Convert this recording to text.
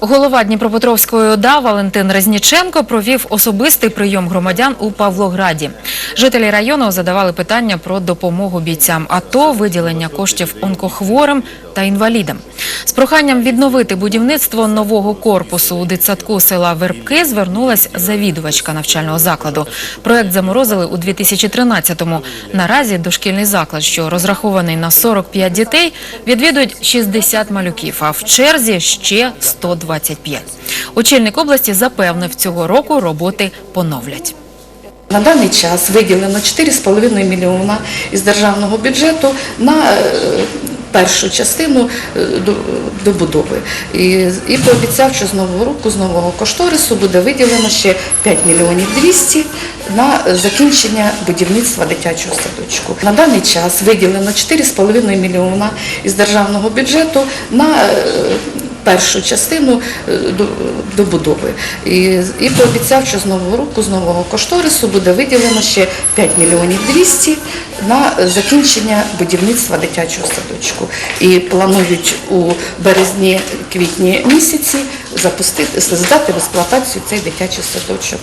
Голова Дніпропетровської ОДА Валентин Резніченко провів особистий прийом громадян у Павлограді. Жителі району задавали питання про допомогу бійцям АТО, виділення коштів онкохворим та інвалідам. З проханням відновити будівництво нового корпусу у дитсадку села Вербки звернулась завідувачка навчального закладу. Проект заморозили у 2013-му. Наразі дошкільний заклад, що розрахований на 45 дітей, відвідують 60 малюків, а в черзі ще 125. Очільник області запевнив, цього року роботи поновлять. На даний час виділено 4,5 мільйона із державного бюджету на е, першу частину е, до- добудови. І, і пообіцяв, що з нового року, з нового кошторису буде виділено ще 5 мільйонів 200 на закінчення будівництва дитячого садочку. На даний час виділено 4,5 мільйона із державного бюджету на е, першу частину е, до- добудови. І, і пообіцяв, що з нового року, з нового кошторису буде виділено ще 5 мільйонів 200 на закінчення будівництва дитячого садочку. І планують у березні-квітні місяці запустити, здати в експлуатацію цей дитячий садочок.